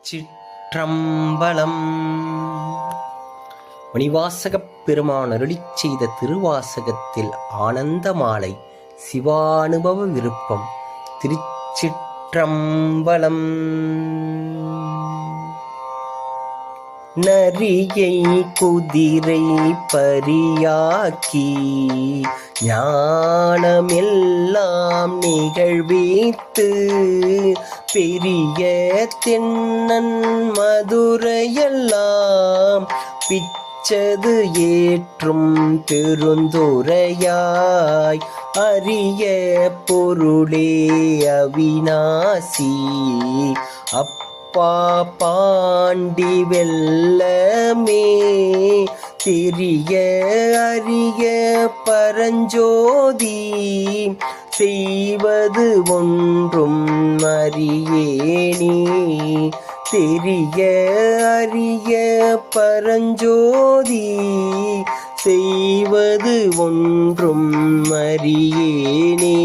திருச்சிற்றம்பலம் மணிவாசகப் பெருமான் அருளிச் செய்த திருவாசகத்தில் ஆனந்த மாலை சிவானுபவ விருப்பம். திருச்சிற்றம்பலம். நரியை குதிரை பரியாக்கி ஞானமெல்லாம் நிகழ்வித்து பெரிய தென்னன் மதுரையெல்லாம் பிச்சது ஏற்றும் பெருந்துரையாய் அரிய பொருளே அவிநாசி. அப்பா பாண்டி வெல்லமே தெரிய அரிய பரஞ்சோதி செய்வது ஒன்றும் அறியேனே. தெரிய அரிய பரஞ்சோதி செய்வது ஒன்றும் அறியேனே.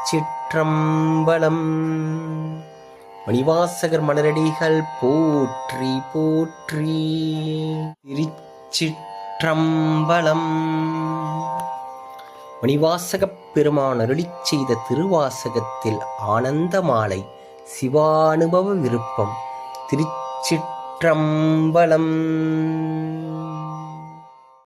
திருச்சிற்றம்பலம் மணிவாசகர் மலரடிகள் போற்றி போற்றி. திருச்சிற்றம்பலம். மணிவாசகப் பெருமான் அருளி செய்த திருவாசகத்தில் ஆனந்த மாலை சிவானுபவ விருப்பம். திருச்சிற்றம்பலம்.